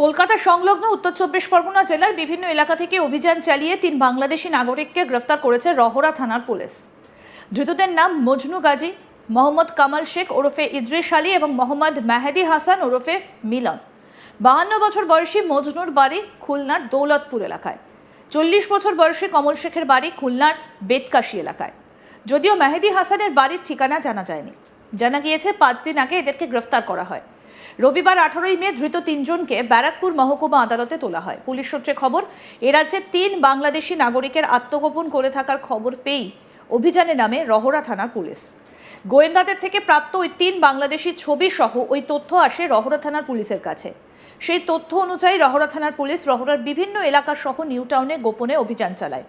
কলকাতা সংলগ্ন উত্তর চব্বিশ পরগনা জেলার বিভিন্ন এলাকা থেকে অভিযান চালিয়ে তিন বাংলাদেশি নাগরিককে গ্রেফতার করেছে রহরা থানার পুলিশ। ধৃতদের নাম মজনু গাজী, মোহাম্মদ কামাল শেখ ওরফে ইদ্রিস আলী এবং মোহাম্মদ মেহেদি হাসান ওরফে মিলন। বাহান্ন বছর বয়সী মজনুর বাড়ি খুলনার দৌলতপুর এলাকায়। চল্লিশ বছর বয়সী কমল শেখের বাড়ি খুলনার বেতকাশি এলাকায়। যদিও মেহেদি হাসানের বাড়ির ঠিকানা জানা যায়নি। জানা গিয়েছে, পাঁচ দিন আগে এদেরকে গ্রেফতার করা হয়। রবিবার আঠারোই মে ধৃত তিনজনকে ব্যারাকপুর মহকুমা আদালতে তোলা হয়। পুলিশ সূত্রে খবর, এ রাজ্যে তিন বাংলাদেশি নাগরিকের আত্মগোপন করে থাকার খবর পেয়েই অভিযানে নামে রহরা থানার পুলিশ। গোয়েন্দাদের থেকে প্রাপ্ত ওই তিন বাংলাদেশি ছবি সহ ওই তথ্য আসে রহরা থানার পুলিশের কাছে। সেই তথ্য অনুযায়ী রহরা থানার পুলিশ রহরার বিভিন্ন এলাকা সহ নিউ টাউনে গোপনে অভিযান চালায়।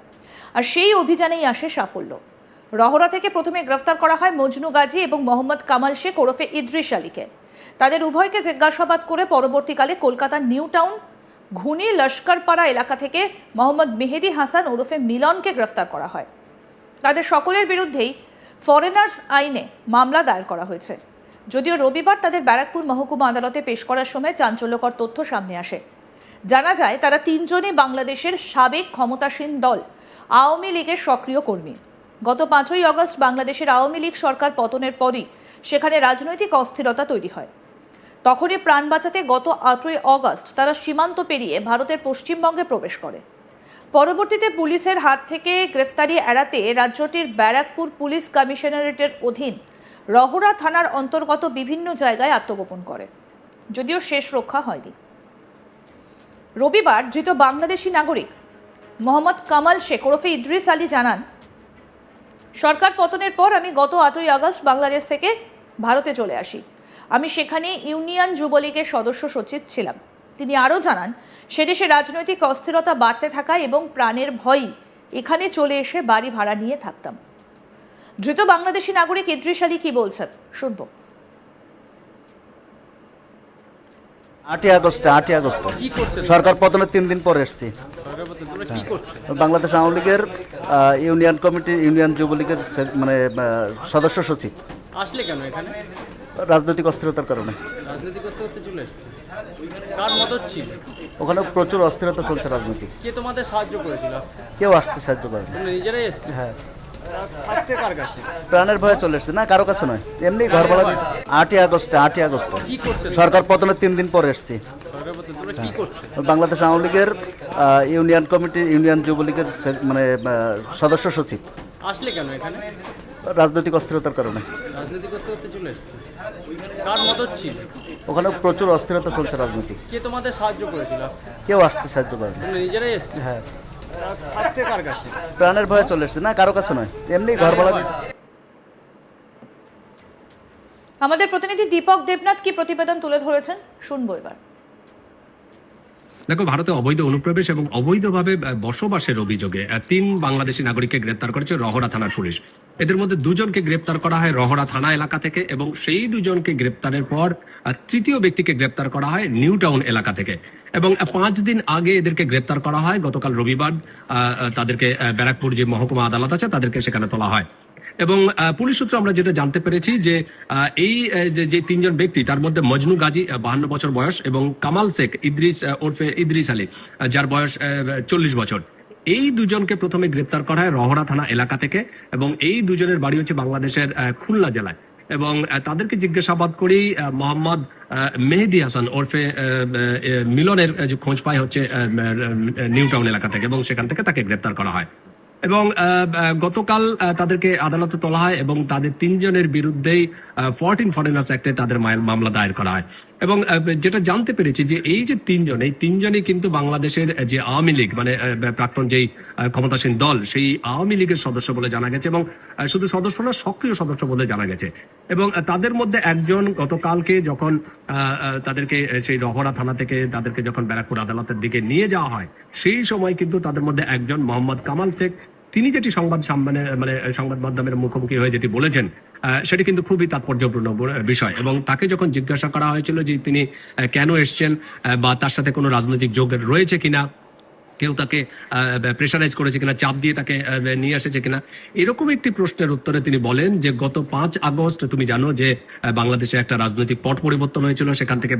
আর সেই অভিযানেই আসে সাফল্য। রহরা থেকে প্রথমে গ্রেফতার করা হয় মজনু গাজী এবং মোহাম্মদ কামাল শেখ ওরফে ইদ্রিস আলীকে। তাদের উভয়কে জিজ্ঞাসাবাদ করে পরবর্তীকালে কলকাতার নিউ টাউন, ঘুনি লস্করপাড়া এলাকা থেকে মোহাম্মদ মেহেদি হাসান ওরফে মিলনকে গ্রেফতার করা হয়। তাদের সকলের বিরুদ্ধেই ফরেনার্স আইনে মামলা দায়ের করা হয়েছে। যদিও রবিবার তাদের ব্যারাকপুর মহকুমা আদালতে পেশ করার সময় চাঞ্চল্যকর তথ্য সামনে আসে। জানা যায়, তারা তিনজনই বাংলাদেশের সাবেক ক্ষমতাসীন দল, আওয়ামী লীগের সক্রিয় কর্মী। গত পাঁচই আগস্ট বাংলাদেশের আওয়ামী লীগ সরকার পতনের পরই সেখানে রাজনৈতিক অস্থিরতা তৈরি হয়। তখনই প্রাণ বাঁচাতে গত আটই অগস্ট তারা সীমান্ত পেরিয়ে ভারতের পশ্চিমবঙ্গে প্রবেশ করে। পরবর্তীতে পুলিশের হাত থেকে গ্রেফতারি এড়াতে রাজ্যটির ব্যারাকপুর পুলিশ কমিশনারেটের অধীন রহরা থানার অন্তর্গত বিভিন্ন জায়গায় আত্মগোপন করে, যদিও শেষ রক্ষা হয়নি। রবিবার ধৃত বাংলাদেশি নাগরিক মোহাম্মদ কামাল শেখ ওরফে ইদ্রিস আলী জানান, সরকার পতনের পর আমি গত আটই আগস্ট বাংলাদেশ থেকে ভারতে চলে আসি। আমি সেখানে ইউনিয়ন যুবলীগের সদস্য সচিব ছিলাম। তিনি আরও জানান সেদেশে রাজনৈতিক অস্থিরতা বাড়তে থাকা এবং প্রাণের ভয়ই এখানে চলে এসে বাড়ি ভাড়া নিয়ে থাকতাম। ধৃত বাংলাদেশি নাগরিক ইদ্রিস আলী কি বলছেন? শুনব। আটই আগস্টে আটই আগস্টে। সরকার পতনের তিন দিন পরে এসছি। বাংলাদেশ আওয়ামী লীগের আহ, ইউনিয়ন কমিটি ইউনিয়ন যুবলীগের মানে আহ, সদস্য সচিব। আসলে কেন এখানে? রাজনৈতিক অস্থিরতার কারণে। চলে এসছে। কার ছিল ওখানে প্রচুর অস্থিরতা চলছে রাজনীতি কে তোমাদের সাহায্য করেছিল কেউ আসতে সাহায্য করে নিজেরাই এসছে? হ্যাঁ। প্রাণের ভয়ে চলে এসছে। না কারও কাছে নয়। এমনি ঘর দিতে আটই আগস্টে আটই আগস্টে। সরকার পতনের তিন দিন পরে এসছি। বাংলাদেশ আওয়ামী লীগের ইউনিয়ন কমিটি ইউনিয়ন যুবলীগের মানে সদস্য সচিব। আসলে কেন এখানে? রাজনৈতিক অস্থিরতার কারণে। রাজনীতি করতে করতে চলে এসছে। কার মদত ছিল? ওখানে প্রচুর অস্থিরতা চলছে রাজনীতি কে তোমাদের সাহায্য করেছিল আসতে? কেউ আসতে সাহায্য করে না। তোমরা নিজেরাই এসছে? হ্যাঁ। থাকতে কার কাছে? প্রাণের ভয়ে চলে এসছে। না কারও কাছে নয়। এমনি ঘর ভাড়া দিতে আমাদের প্রতিনিধি দীপক দেবনাথ কি প্রতিবেদন তুলে ধরেছেন? শুনব এবার। দেখো, ভারতে অবৈধ অনুপ্রবেশ এবং অবৈধভাবে বসবাসের অভিযোগে তিন বাংলাদেশি নাগরিককে গ্রেপ্তার করেছে রহরা থানার পুলিশ। এদের মধ্যে দুজনকে গ্রেপ্তার করা হয় রহরা থানা এলাকা থেকে এবং সেই দুজনকে গ্রেপ্তারের পর তৃতীয় ব্যক্তিকে গ্রেপ্তার করা হয় নিউ টাউন এলাকা থেকে। এবং পাঁচ দিন আগে এদেরকে গ্রেপ্তার করা হয়। গতকাল রবিবার তাদেরকে ব্যারাকপুর যে মহকুমা আদালত আছে, তাদেরকে সেখানে তোলা হয়। এবং পুলিশ সূত্রে আমরা যেটা জানতে পেরেছি যে এই যে তিনজন ব্যক্তি, তার মধ্যে মজনু গাজী বাহান্ন বছর বয়স এবং কামাল শেখ, ইদ্রিস ওরফে ইদ্রিস আলী যার বয়স চল্লিশ বছর। এই দুজনকে প্রথমে গ্রেপ্তার করা হয় রহরা থানা এলাকা থেকে এবং এই দুজনের বাড়ি হচ্ছে বাংলাদেশের খুলনা জেলায়। এবং তাদেরকে জিজ্ঞাসাবাদ করেই মোহাম্মদ মেহেদি হাসান ওরফে মিলনের খোঁজ পায় হচ্ছে নিউ টাউন এলাকা থেকে এবং সেখান থেকে তাকে গ্রেপ্তার করা হয়। এবং গতকাল তাদেরকে আদালতে তোলা হয় এবং তাদের তিনজনের বিরুদ্ধেই ফরটিন ফরেনার্স অ্যাক্টে তাদের মামলা দায়ের করা হয়। এবং যেটা জানতে পেরেছি যে এই যে তিনজন, এই তিনজনই কিন্তু বাংলাদেশের যে আওয়ামী লীগ মানে প্রাক্তন যেই ক্ষমতাসীন দল, সেই আওয়ামী লীগের সদস্য বলে জানা গেছে এবং শুধু সদস্য না সক্রিয় সদস্য বলে জানা গেছে। এবং তাদের মধ্যে একজন গতকালকে যখন তাদেরকে সেই রহরা থানা থেকে তাদেরকে যখন ব্যারাকপুর আদালতের দিকে নিয়ে যাওয়া হয়, সেই সময় কিন্তু তাদের মধ্যে একজন মোহাম্মদ কামাল শেখ তিনি যেটি সংবাদ সামনে মানে সংবাদ মাধ্যমের মুখোমুখি হয়ে যেটি বলেছেন সেটি কিন্তু খুবই তাৎপর্যপূর্ণ বিষয়। এবং তাকে যখন জিজ্ঞাসা করা হয়েছিল যে তিনি কেন এসছেন বা তার সাথে কোনো রাজনৈতিক যোগ রয়েছে কিনা কেউ তাকে প্রেশারাইজ করেছে কিনা, চাপ দিয়ে তাকে নিয়ে এসেছে কিনা, এরকম একটি প্রশ্নের উত্তরে তিনি বলেন যে গত পাঁচ আগস্ট তুমি জানো যে বাংলাদেশে একটা রাজনৈতিক পট পরিবর্তন হয়েছিল, সেখান থেকে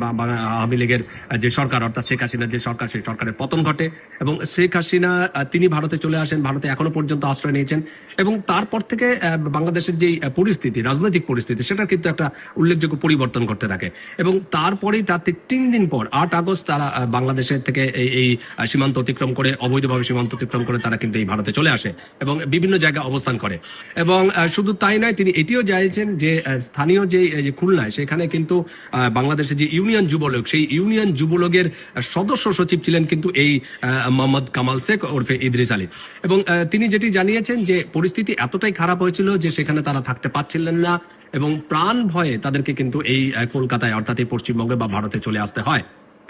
আওয়ামী লীগের যে সরকার, অর্থাৎ শেখ হাসিনার যে সরকার, সেই সরকারের পতন ঘটে এবং শেখ হাসিনা তিনি ভারতে চলে আসেন, ভারতে এখনও পর্যন্ত আশ্রয় নিয়েছেন এবং তারপর থেকে বাংলাদেশের যে পরিস্থিতি, রাজনৈতিক পরিস্থিতি সেটা কিন্তু একটা উল্লেখযোগ্য পরিবর্তন করতে থাকে এবং তারপরেই তার ঠিক তিন দিন পর, আট আগস্ট তারা বাংলাদেশের থেকে এই সীমান্ত অতিক্রম করে, অবৈধভাবে সীমান্ত অতিক্রম করে তারা কিন্তু এই ভারতে চলে আসে এবং বিভিন্ন জায়গায় অবস্থান করে। এবং শুধু তাই নয়, তিনি এটিও চাইছেন যে স্থানীয় যে যে খুলনায়, সেখানে কিন্তু বাংলাদেশের যে ইউনিয়ন যুবলীগ, সেই ইউনিয়ন যুবলীগের সদস্য সচিব ছিলেন কিন্তু এই মোহাম্মদ কামাল শেখ ওরফে ইদ্রিস আলী। এবং তিনি যেটি জানিয়েছেন যে, পরিস্থিতি এতটাই খারাপ হয়েছিল যে, সেখানে তারা থাকতে পারছিলেন না এবং প্রাণ ভয়ে তাদেরকে কিন্তু এই কলকাতায়, অর্থাৎ এই পশ্চিমবঙ্গে বা ভারতে চলে আসতে হয়।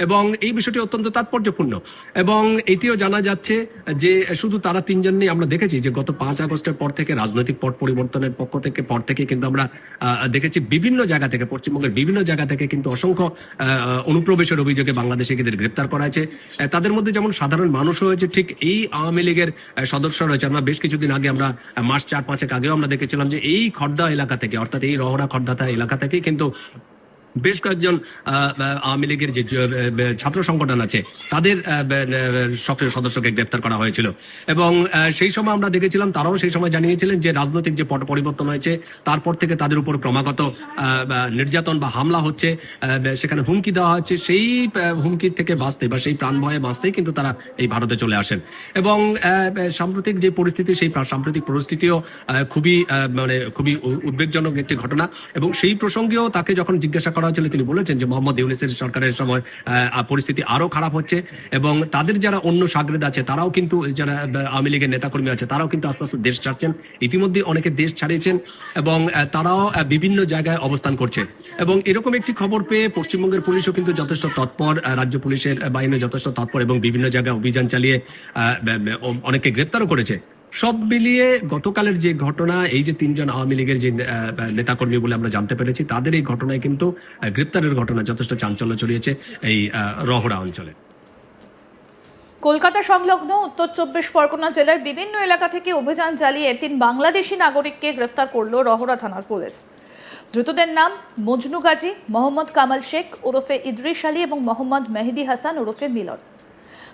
এবং এই বিষয়টি অত্যন্ত তাৎপর্যপূর্ণ। এবং এটিও জানা যাচ্ছে যে শুধু তারা তিনজন নেই আমরা দেখেছি যে গত পাঁচ আগস্টের পর থেকে রাজনৈতিক পট পরিবর্তনের পক্ষ থেকে, পর থেকে কিন্তু আমরা দেখেছি বিভিন্ন জায়গা থেকে, পশ্চিমবঙ্গের বিভিন্ন জায়গা থেকে কিন্তু অসংখ্য অনুপ্রবেশের অভিযোগে বাংলাদেশে কিন্তু গ্রেপ্তার করা হয়েছে। তাদের মধ্যে যেমন সাধারণ মানুষ রয়েছে, ঠিক এই আওয়ামী লীগের সদস্য রয়েছে। আমরা বেশ কিছুদিন আগে আমরা মাস চার পাঁচেক আগেও আমরা দেখেছিলাম যে এই খর্দা এলাকা থেকে, অর্থাৎ এই রহরা খর্দাতা এলাকা থেকে কিন্তু বেশ কয়েকজন আওয়ামী লীগের যে ছাত্র সংগঠন আছে, তাদের সক্রিয় সদস্যকে গ্রেপ্তার করা হয়েছিল। এবং সেই সময় আমরা দেখেছিলাম, তারাও সেই সময় জানিয়েছিলেন যে রাজনৈতিক যে পট, পরিবর্তন হয়েছে, তারপর থেকে তাদের উপর ক্রমাগত নির্যাতন বা হামলা হচ্ছে সেখানে হুমকি দেওয়া হচ্ছে, সেই হুমকি থেকে বাঁচতে বা সেই প্রাণ ভয়ে বাঁচতেই কিন্তু তারা এই ভারতে চলে আসেন। এবং সাম্প্রতিক যে পরিস্থিতি, সেই সাম্প্রতিক পরিস্থিতিও খুবই মানে খুবই উদ্বেগজনক একটি ঘটনা। এবং সেই প্রসঙ্গেও তাকে যখন জিজ্ঞাসা হয়েছিল তিনি বলেছেন যে মোহাম্মদ ইউনিসের সরকারের সময় পরিস্থিতি আরও খারাপ হচ্ছে এবং তাদের যারা অন্য সাগরেদ আছে, তারাও কিন্তু যারা আওয়ামী লীগের নেতাকর্মী আছে, তারাও কিন্তু আস্তে আস্তে দেশ ছাড়ছেন। ইতিমধ্যে অনেকে দেশ ছাড়িয়েছেন এবং তারাও বিভিন্ন জায়গায় অবস্থান করছে। এবং এরকম একটি খবর পেয়ে পশ্চিমবঙ্গের পুলিশও কিন্তু যথেষ্ট তৎপর রাজ্য পুলিশের বাহিনী যথেষ্ট তৎপর এবং বিভিন্ন জায়গায় অভিযান চালিয়ে অনেকে গ্রেপ্তারও করেছে। সব মিলিয়ে গতকালের যে ঘটনা, এই যে তিনজন আওয়ামী লীগের যে নেতাকর্মী বলে আমরা জানতে পেরেছি, তাদের এই ঘটনায় কিন্তু গ্রেপ্তারের ঘটনা যথেষ্ট চাঞ্চল্য ছড়িয়েছে এই রহড়া অঞ্চলে। কলকাতা সংলগ্ন উত্তর চব্বিশ পরগনা জেলার বিভিন্ন এলাকা থেকে অভিযান চালিয়ে তিন বাংলাদেশি নাগরিককে গ্রেফতার করল রহরা থানার পুলিশ। ধৃতদের নাম মজনু গাজী, মোহাম্মদ কামাল শেখ, ওরফে ইদ্রিস আলী এবং মোহাম্মদ মেহেদি হাসান, ওরফে মিলন।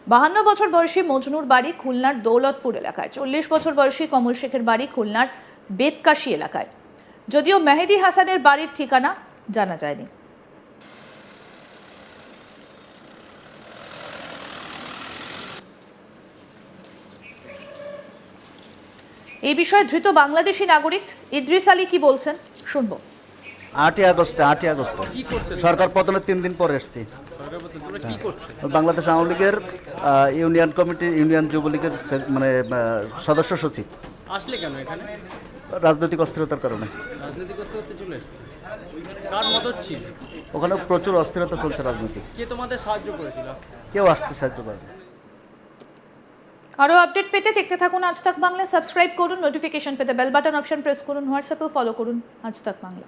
বাহান্ন বছর বয়সী মজনুর বাড়ি খুলনার দৌলতপুর এলাকায়, চল্লিশ বছর বয়সী কমল শেখের বাড়ি খুলনার বেতকাশি এলাকায়। যদিও মেহেদি হাসানের বাড়ির ঠিকানা জানা যায়নি। এই বিষয়ে ধৃত বাংলাদেশি নাগরিক ইদ্রিস আলী কি বলছেন? শুনব। আটই আগস্টে আটই আগস্টে। সরকার পতনের তিন দিন পরে এসছি। বাংলাদেশ আওয়ামী লীগের ইউনিয়ন কমিটি ইউনিয়ন যুবলীগের মানে সদস্য সচিব। আসলে কেন এখানে? রাজনৈতিক অস্থিরতার কারণে। রাজনীতি করতে করতে চলে কার মদত ছিল? ওখানে প্রচুর অস্থিরতা চলছে রাজনীতি কে তোমাদের সাহায্য করেছিল? কেউ আসতে সাহায্য করে আরও আপডেট পেতে দেখতে থাকুন আজ তাক বাংলা সাবস্ক্রাইব করুন নোটিফিকেশন পেতে বেল বাটন অপশন প্রেস করুন হোয়াটসঅ্যাপেও ফলো করুন আজ তাক বাংলা।